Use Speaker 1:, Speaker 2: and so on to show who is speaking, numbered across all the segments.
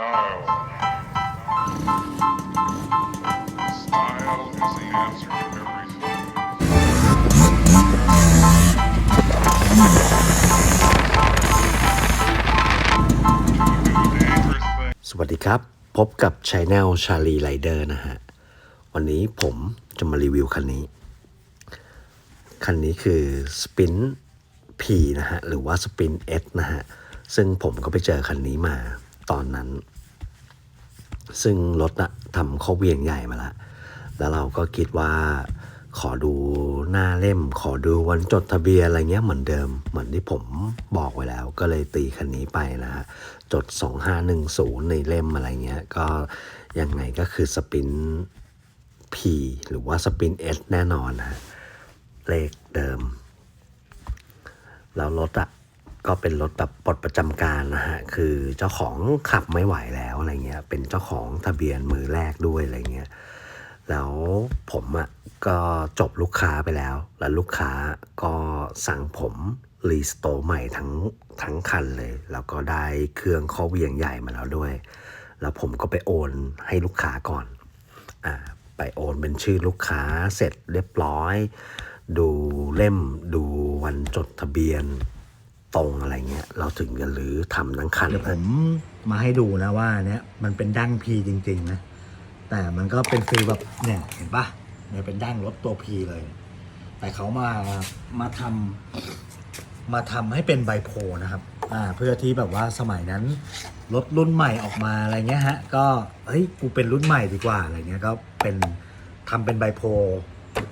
Speaker 1: สวัสดีครับ พบกับช n แนลชาลีไรเดอร์นะฮะ วันนี้ผมจะมารีวิวคันนี้ คันนี้คือ Spin P นะฮะ หรือว่า Spin S นะฮะ ซึ่งผมก็ไปเจอคันนี้มา ตอนนั้น ซึ่งรถอะทำข้อเวียงใหญ่มาแล้วแล้วเราก็คิดว่าขอดูหน้าเล่ม ขอดูวันจดทะเบียนอะไรเงี้ยเหมือนเดิม เหมือนที่ผมบอกไว้แล้ว ก็เลยตีคันนี้ไปนะฮะจด 2510 ในเล่มอะไรเงี้ย ก็ยังไงก็คือสปิน P หรือว่าสปิน S แน่นอนนะเลขเดิม แล้วรถอะ ก็เป็นรถแบบปลดประจำการนะฮะ คือเจ้าของขับไม่ไหวแล้วอะไรเงี้ย เป็นเจ้าของทะเบียนมือแรกด้วยอะไรเงี้ย แล้วผมอะก็จบลูกค้าไปแล้ว แล้วลูกค้าก็สั่งผมรีสโตใหม่ทั้งทั้งคันเลย แล้วก็ได้เครื่องข้อเวียงใหญ่มาแล้วด้วย แล้วผมก็ไปโอนให้ลูกค้าก่อน อ่า ไปโอนเป็นชื่อลูกค้าเสร็จเรียบร้อย ดูเล่มดูวันจดทะเบียน ตรงอะไรเงี้ย เราถึงจะรื้อทำทั้งคัน
Speaker 2: เดี๋ยวผมมาให้ดูนะว่าเนี้ยมันเป็นดั้งพีจริง ๆ นะ แต่มันก็เป็นฟีลแบบเนี่ยเห็นปะเนี่ยเป็นดั้งรถตัวพีเลย แต่เขามามาทำมาทำให้เป็นไบโพลนะครับอ่าเพื่อที่แบบว่าสมัยนั้นรถรุ่นใหม่ออกมาอะไรเงี้ยฮะ ก็เฮ้ยกูเป็นรุ่นใหม่ดีกว่าอะไรเงี้ยก็เป็นทำเป็นไบโพล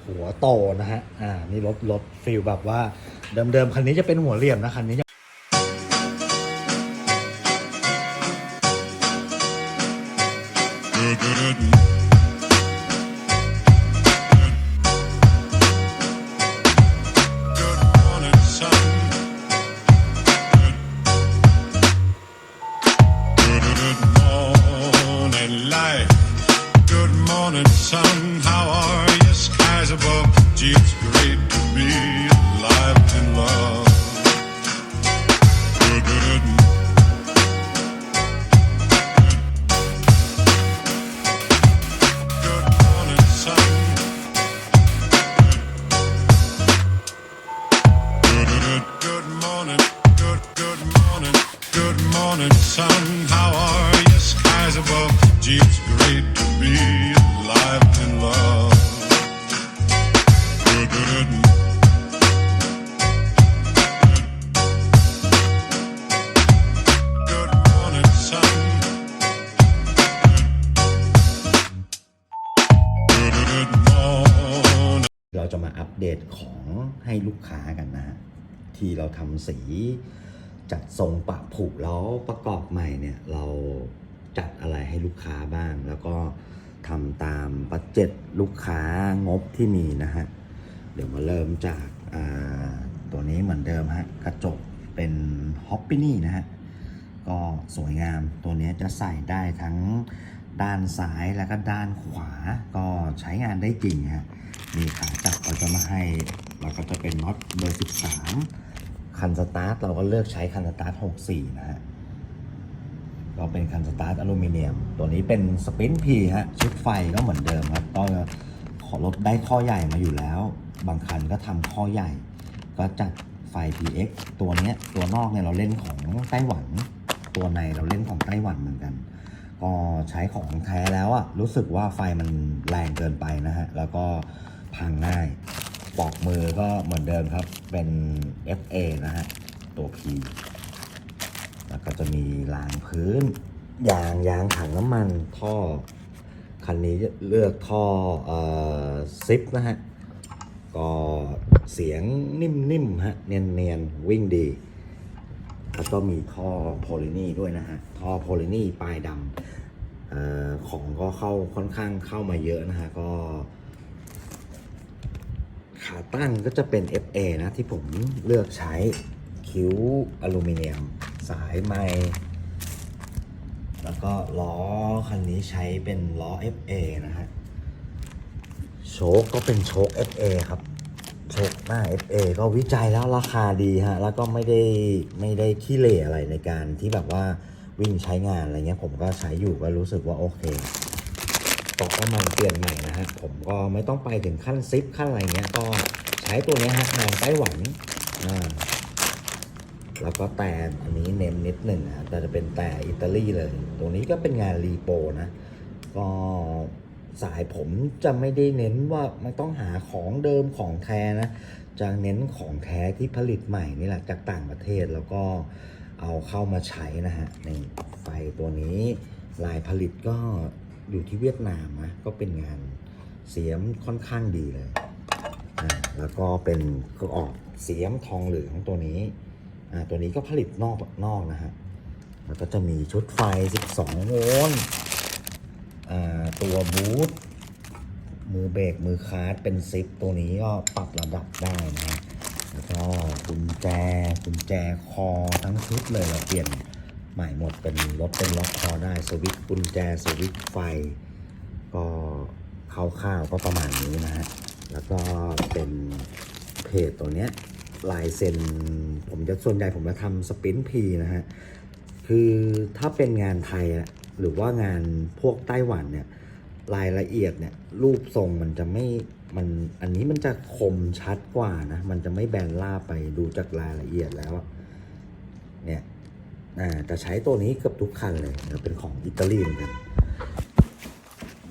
Speaker 2: หัวโตนะฮะ อ่า นี่รถรถฟีลแบบว่าเดิมๆคันนี้จะเป็นหัวเหลี่ยมนะคันนี้
Speaker 3: Good morning, sun. It's great to be alive in love. Good morning, sun. Good, morning, good, good morning, good morning, sun. How are you? Skies above. Great to be alive love.
Speaker 2: เราจะมาอัปเดตของให้ลูกค้ากันนะฮะที่เราทำสีจัดทรงปะผุแล้วประกอบใหม่เนี่ยเราจัดอะไรให้ลูกค้าบ้าง แล้วก็ทำตามบัตเจ็ตลูกค้างบที่มีนะฮะ เดี๋ยวมาเริ่มจากตัวนี้เหมือนเดิมฮะกระจกเป็นฮอปปี้นี่นะฮะก็สวยงามตัวนี้จะใส่ได้ทั้งด้านซ้ายแล้วก็ด้านขวาก็ใช้งานได้จริงฮะมีขาจับเราจะมาให้เราก็จะเป็นน็อตเบอร์ 13 คันสตาร์ทเราก็เลือกใช้คันสตาร์ท 64 นะฮะก็เป็นคันสตาร์ทอลูมิเนียม ตัวนี้เป็นสปินพีฮะชุดไฟก็เหมือนเดิมครับก็ขอ รถได้ข้อใหญ่มาอยู่แล้ว บางคันก็ทำข้อใหญ่ ก็จัดไฟ PX ตัวนี้ตัวนอกเนี่ยเราเล่นของไต้หวัน ตัวในเราเล่นของไต้หวันเหมือนกัน ก็ใช้ของแท้แล้วอะรู้สึกว่าไฟมันแรงเกินไปนะฮะ แล้วก็พังง่ายปอกมือก็เหมือนเดิมครับ เป็น FA นะฮะ ตัว P แล้วก็จะมีรางพื้น ยางยางถังน้ำมันท่อ คันนี้เลือกท่อซิปนะฮะ ก็เสียงนิ่มๆฮะ เนียนๆ วิ่งดี แล้วก็มีท่อโพลินีด้วยนะฮะ ท่อโพลินีปลายดำออของก็เข้าค่อนข้างเข้ามาเยอะนะฮะ ก็ขาตั้งก็จะเป็น FA นะที่ผมเลือกใช้คิ้วอลูมิเนียม สายไม้ แล้วก็ล้อคันนี้ใช้เป็นล้อ FA นะฮะ โชคก็เป็นโชค FA ครับ โชคหน้า FA ก็วิจัยแล้วราคาดีฮะ แล้วก็ไม่ได้ไม่ได้ขี้เหร่อะไรในการที่แบบว่าวิ่งใช้งานอะไรเงี้ยผมก็ใช้อยู่ก็รู้สึกว่าโอเคตอกน้ำมันเปลี่ยนใหม่นะฮะ ผมก็ไม่ต้องไปถึงขั้นซิปขั้นอะไรเงี้ย ก็ใช้ตัวนี้ฮะงานไต้หวันอ่า แล้วก็แต่อันนี้เน้นนิดหนึ่งนะแต่จะเป็นแต่อิตาลีเลย ตรงนี้ก็เป็นงานรีโปนะ ก็สายผมจะไม่ได้เน้นว่ามันต้องหาของเดิมของแท้นะ จะเน้นของแท้ที่ผลิตใหม่นี่แหละจากต่างประเทศแล้วก็เอาเข้ามาใช้นะฮะในไฟตัวนี้ลายผลิตก็อยู่ที่เวียดนามนะก็เป็นงานเสียมค่อนข้างดีเลยอ่าแล้วก็เป็นก็ออกเสียมทองเหลืองตัวนี้ ตัวนี้ก็ผลิตนอกนอกนะฮะแล้วก็จะมีชุดไฟ 12 โวลต์อ่าตัวบูทมือเบรกมือคาร์ดเป็นซิปตัวนี้ก็ปรับระดับได้นะฮะแล้วก็กุญแจกุญแจคอทั้งชุดเลยเราเปลี่ยนใหม่หมดเป็นรถเป็นล็อกคอได้สวิตช์กุญแจสวิตช์ไฟ ก็คร่าวๆก็ประมาณนี้นะฮะแล้วก็เป็นเพจตัวเนี้ย ลายเซ็น ผมจะส่วนใหญ่ผมจะทำสปินพีนะฮะ คือถ้าเป็นงานไทยอะหรือว่างานพวกไต้หวันเนี่ยรายละเอียดเนี่ยรูปทรงมันจะไม่มันอันนี้มันจะคมชัดกว่านะ มันจะไม่แบนล่าไปดูจากรายละเอียดแล้วเนี่ยอ่าจะใช้ตัวนี้เกือบทุกคันเลยเป็นของอิตาลีเหมือนกัน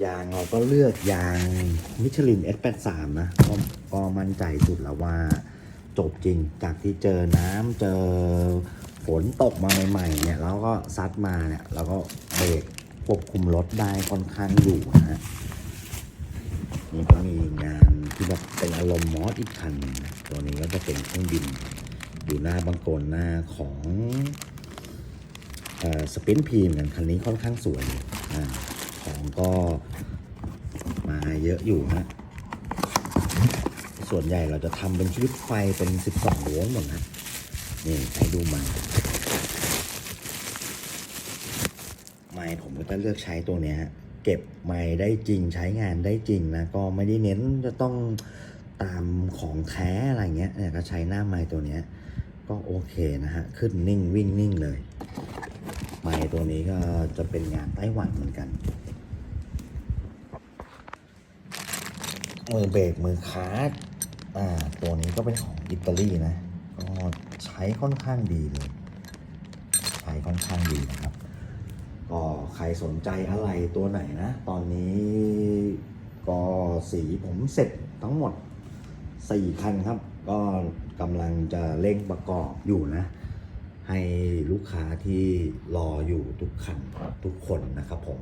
Speaker 2: ยางเราก็เลือกยางมิชลิน S83 นะก็ก็มั่นใจสุดแล้วว่า จบจริง จากที่เจอน้ำเจอฝนตกมาใหม่ๆเนี่ยแล้วก็ซัดมาเนี่ยแล้วก็เบรกควบคุมรถได้ค่อนข้างอยู่นะฮะนี่ก็มีงานที่แบบเป็นอารมณ์มอสอีกคันนะตัวนี้ก็จะเป็นเครื่องบินอยู่หน้าบังโกนหน้าของสปินพีมกันคันนี้ค่อนข้างสวยอ่าของก็มาเยอะอยู่นะ ส่วนใหญ่เราจะทำเป็นชุดไฟเป็น 12โวลต์หมดนะนี่ให้ดูไม้ไม้ผมก็จะเลือกใช้ตัวเนี้ยเก็บไม้ได้จริงใช้งานได้จริงนะ ก็ไม่ได้เน้นจะต้องตามของแท้อะไรเงี้ยเนี่ยก็ใช้หน้าไม้ตัวเนี้ยก็โอเคนะฮะ ขึ้นนิ่งวิ่งนิ่งเลย ไม้ตัวนี้ก็จะเป็นงานไต้หวันเหมือนกันมือเบรกมือคาร์ อ่าตัวนี้ก็เป็นของอิตาลีนะ ก็ใช้ค่อนข้างดีเลย ใช้ค่อนข้างดีนะครับ ก็ใครสนใจอะไรตัวไหนนะ ตอนนี้ก็สีผมเสร็จทั้งหมด 4 คันครับ ก็กำลังจะเร่งประกอบอยู่นะ ให้ลูกค้าที่รออยู่ทุกคันทุกคนนะครับผม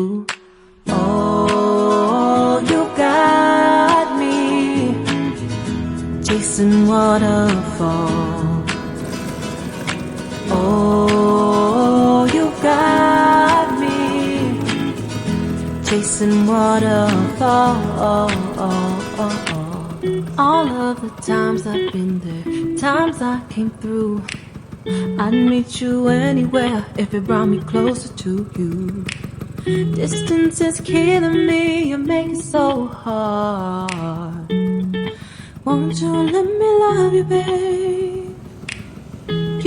Speaker 4: Chasing waterfalls. Oh, you got me chasing waterfalls. All of the times I've been there, times I came through. I'd meet you anywhere if it brought me closer to you. Distance is killing me, you make it so hard. Won't you let me love you, babe?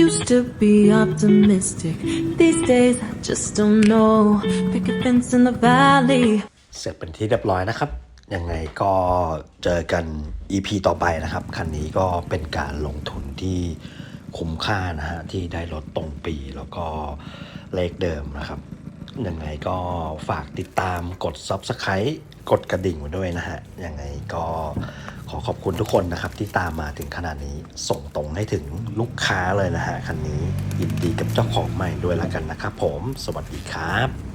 Speaker 4: Used to be optimistic, these days I just don't know. Pick a fence in the valley.
Speaker 1: เสร็จเป็นที่เรียบร้อยนะครับ ยังไงก็เจอกัน EP ต่อไปนะครับ คันนี้ก็เป็นการลงทุนที่คุ้มค่านะฮะ ที่ได้รถตรงปีแล้วก็เลขเดิมนะครับ ยังไงก็ฝากติดตามกด Subscribe กดกระดิ่งมาด้วยนะฮะ ยังไงก็ ขอขอบคุณทุกคนนะครับที่ตามมาถึงขนาดนี้ส่งตรงให้ถึงลูกค้าเลยนะฮะคันนี้ยินดีกับเจ้าของใหม่ด้วยแล้วกันนะครับผม สวัสดีครับ